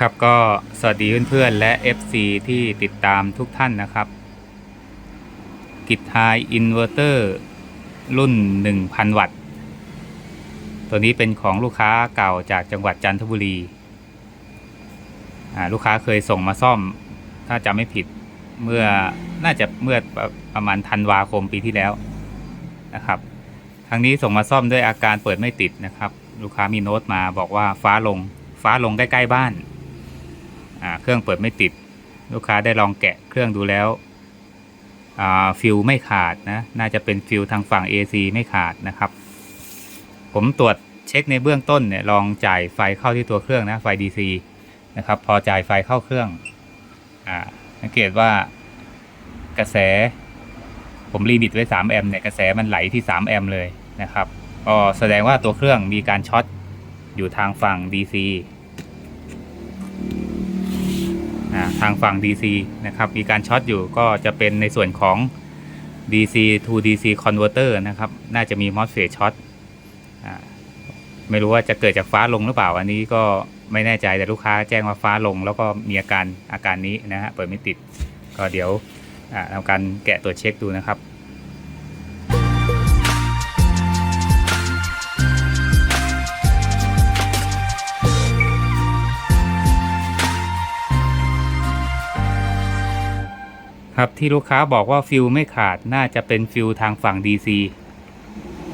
ครับก็สวัสดีเพื่อนๆและ FC ที่ติดตามทุกท่านนะครับ กิจไฮอินเวอร์เตอร์รุ่น 1,000 วัตต์ ตัวนี้เป็นของลูกค้าเก่าจากจังหวัดจันทบุรี ลูกค้าเคยส่งมาซ่อม ถ้าจำไม่ผิดเมื่อน่าจะเมื่อประประมาณธันวาคมปีที่แล้วนะครับครั้งนี้ส่งมาซ่อมด้วยอาการเปิดไม่ติดนะครับ ลูกค้ามีโน้ตมาบอกว่าฟ้าลงฟ้าลงใกล้ ๆ บ้าน เครื่องเปิดไม่ติด ลูกค้าได้ลองแกะเครื่องดูแล้วฟิลไม่ขาดนะ น่าจะเป็นฟิลทางฝั่ง AC ไม่ขาดนะครับ ผมตรวจเช็คในเบื้องต้นเนี่ยลองจ่ายไฟเข้าที่ตัวเครื่องนะไฟ DC นะครับ พอจ่ายไฟเข้าเครื่องอ่าสังเกตว่ากระแส ผมรีดิตไว้ 3 แอมป์เนี่ยกระแสมันไหลที่ 3 แอมป์เลยนะครับก็แสดงว่าตัวเครื่องมีการช็อตอยู่ทางฝั่ง DC นะทางฝั่ง DC นะครับ มีการช็อตอยู่ก็จะเป็นในส่วนของ DC to DC converter นะครับ น่าจะมี MOSFET ช็อตไม่รู้ว่าจะเกิดจากฟ้าลงหรือเปล่า อันนี้ก็ไม่แน่ใจแต่ลูกค้าแจ้งว่าฟ้าลง แล้วก็มีอาการอาการนี้นะฮะเปิดไม่ติด ก็เดี๋ยวอ่าทำการแกะตรวจเช็คดูนะครับ ครับที่ลูกค้าบอกว่าฟิลไม่ขาดน่าจะเป็นฟิลทางฝั่ง DC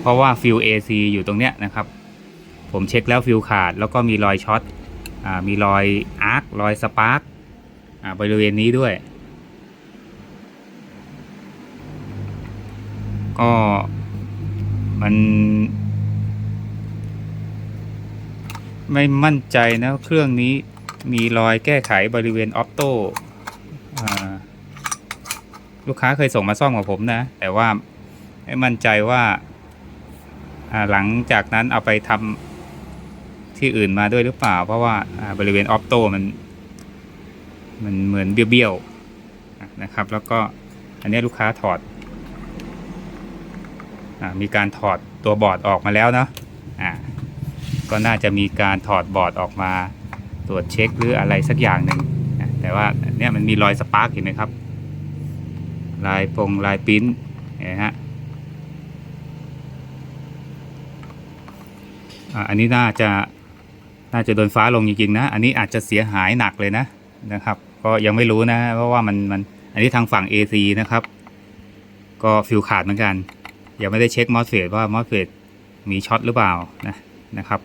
เพราะว่าฟิล AC อยู่ตรงเนี้ยนะครับ ผมเช็คแล้วฟิลขาดแล้วก็มีรอยช็อตอมีรอยอาร์ครอยสปาร์กบริเวณนี้ด้วย ก็มัน ไม่มั่นใจนะเครื่องนี้มีรอยแก้ไขบริเวณออฟโต้อ่า ลูกค้าเคยส่งมาซ่อมกับผมนะ แต่ว่าไม่มั่นใจว่าหลังจากนั้นเอาไปทำที่อื่นมาด้วยหรือเปล่า เพราะว่าบริเวณออฟโต้มัน มันเหมือนเบี้ยวๆนะครับ แล้วก็อันนี้ลูกค้าถอดอมีการถอดตัวบอร์ดออกมาแล้วเนาะอ่าก็น่าจะมีการถอดบอร์ดออกมาตรวจเช็คหรืออะไรสักอย่างหนึ่งแต่ว่าอันเนี้ยมันมีรอยสปาร์กเห็นไหมครับ ลายปงลายปิ้นนไหมฮะอันนี้น่าจะน่าจะโดนฟ้าลงจริงๆนะ อันนี้อาจจะเสียหายหนักเลยนะนะครับ ก็ยังไม่รู้นะเพราะว่ามันมันอันนี้ทางฝั่ง AC นะครับ ก็ฟิลขาดเหมือนกัน ยังไม่ได้เช็คมอสเฟตว่ามอสเฟตมีช็อตหรือเปล่านะนะครับ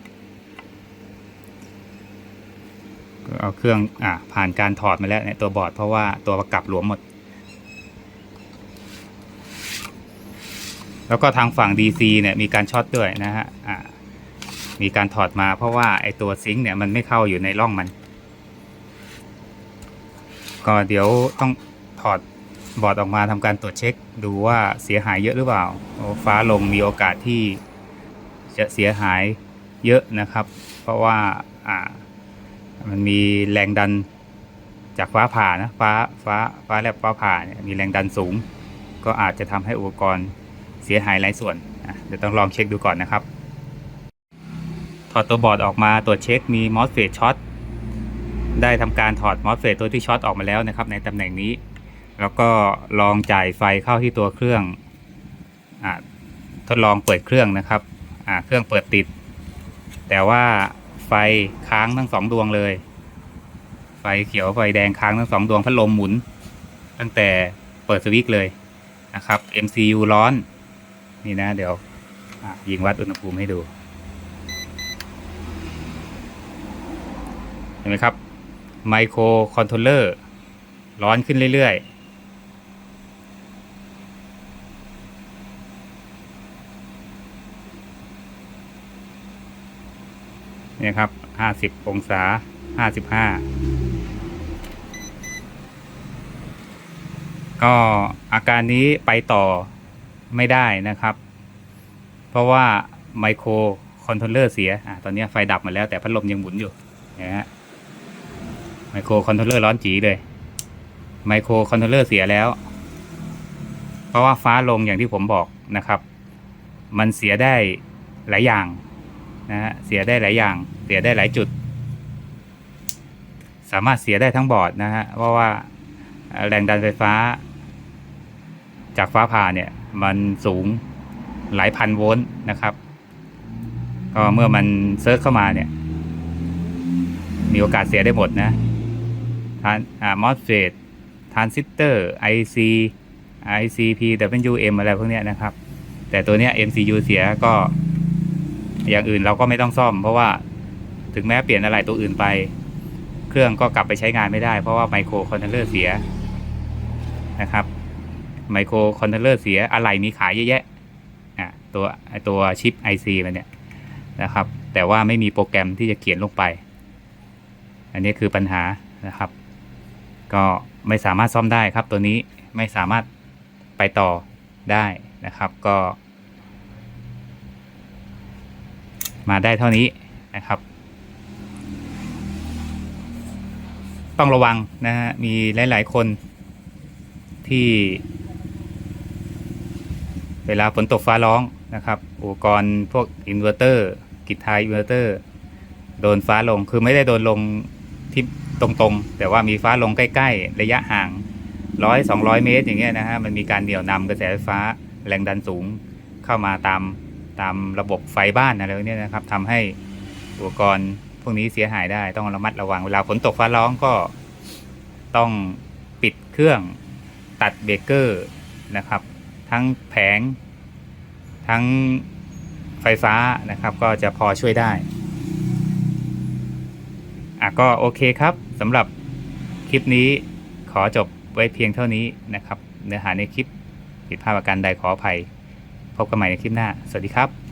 เอาเครื่องอ่าผ่านการถอดมาแล้วเนี่ยตัวบอร์ดเพราะว่าตัวประกับหลวมหมด แล้วก็ทางฝั่ง DC เนี่ยมีการช็อตด้วยนะฮะมีการถอดมาเพราะว่าไอตัวซิงค์เนี่ยมันไม่เข้าอยู่ในร่องมัน ก็เดี๋ยวต้องถอดบอร์ดออกมาทำการตรวจเช็ค ดูว่าเสียหายเยอะหรือเปล่า ฟ้าลงมีโอกาสที่จะเสียหายเยอะนะครับ เพราะว่าอ่ามันมีแรงดันจากฟ้าผ่านะฟ้าฟ้าฟ้าแลบฟ้าผ่าเนี่ยมีแรงดันสูง ก็อาจจะทำให้อุปกรณ์ เสียหายหลายส่วนเดี๋ยวต้องลองเช็คดูก่อนนะครับ ถอดตัวบอร์ดออกมาตรวจเช็คมีมอสเฟตช็อตได้ทำการถอดมอสเฟตตัวที่ช็อตออกมาแล้วนะครับ ในตำแหน่งนี้ แล้วก็ลองจ่ายไฟเข้าที่ตัวเครื่องอทดลองเปิดเครื่องนะครับเครื่องเปิดติด แต่ว่าไฟค้างทั้งสองดวงเลย ไฟเขียวไฟแดงค้างทั้งสองดวงพัดลมหมุน ตั้งแต่เปิดสวิตช์เลยนะครับ MCU ร้อน นี่นะเดี๋ยวยิงวัดอุณหภูมิให้ดู เห็นไหมครับไมโครคอนโทรลเลอร์ร้อนขึ้นเรื่อยๆเนี่ยครับ 50 องศา 55 ก็อาการนี้ไปต่อไม่ได้นะครับ เพราะว่าไมโครคอนโทรลเลอร์เสียอะตอนนี้ไฟดับหมดแล้วแต่พัดลมยังหมุนอยู่นะฮะไมโครคอนโทรลเลอร์ร้อนจีเลยไมโครคอนโทรลเลอร์เสียแล้ว เพราะว่าฟ้าลงอย่างที่ผมบอกนะครับ มันเสียได้หลายอย่างนะฮะเสียได้หลายอย่าง เสียได้หลายจุด สามารถเสียได้ทั้งบอร์ดนะฮะเพราะว่าแรงดันไฟฟ้า จากฟ้าผ่าเนี่ย มันสูง หลายพันโวลต์นะครับ ก็เมื่อมันเซิร์ชเข้ามาเนี่ย มีโอกาสเสียได้หมดนะทานอ่ามอสเฟตทานซิสเตอร์ IC ICP WM อะไรพวกเนี้ยนะครับ แต่ตัวเนี้ย MCU เสียก็ อย่างอื่นเราก็ไม่ต้องซ่อม เพราะว่าถึงแม้เปลี่ยนอะไรตัวอื่นไป เครื่องก็กลับไปใช้งานไม่ได้ เพราะว่าไมโครคอนโทรลเลอร์เสียนะครับไมโครคอนโทรลเลอร์เสียอะไรมีขายเยอะแยะอะ ตัวไอตัวชิป IC มันเนี่ยนะครับ แต่ว่าไม่มีโปรแกรมที่จะเขียนลงไป อันนี้คือปัญหานะครับ ก็ไม่สามารถซ่อมได้ครับตัวนี้ไม่สามารถไปต่อได้นะครับ ก็ มาได้เท่านี้นะครับ ต้องระวังนะฮะมีหลาย ๆ คนที่ เวลาฝนตกฟ้าร้องนะครับ อุปกรณ์พวกอินเวอร์เตอร์กิจทยอินเวอร์เตอร์โดนฟ้าลงคือไม่ได้โดนลงที่ตรงๆ แต่ว่ามีฟ้าลงใกล้ ๆ ระยะห่างร้อยสองร้อยเมตรอย่างเงี้ยนะฮะมันมีการเหนี่ยวนำกระแสไฟฟ้าแรงดันสูงเข้ามาตามตามระบบไฟบ้านอะไรเนี้ยนะครับทำให้อุปกรณ์พวกนี้เสียหายได้ต้องระมัดระวังเวลาฝนตกฟ้าร้องก็ต้องปิดเครื่องตัดเบรกเกอร์นะครับ ทั้งแผง ทั้งไฟฟ้านะครับ ก็จะพอช่วยได้อะก็โอเคครับสำหรับคลิปนี้ขอจบไว้เพียงเท่านี้นะครับ เนื้อหาในคลิปผิดพลาดประการใดขออภัย พบกันใหม่ในคลิปหน้า สวัสดีครับ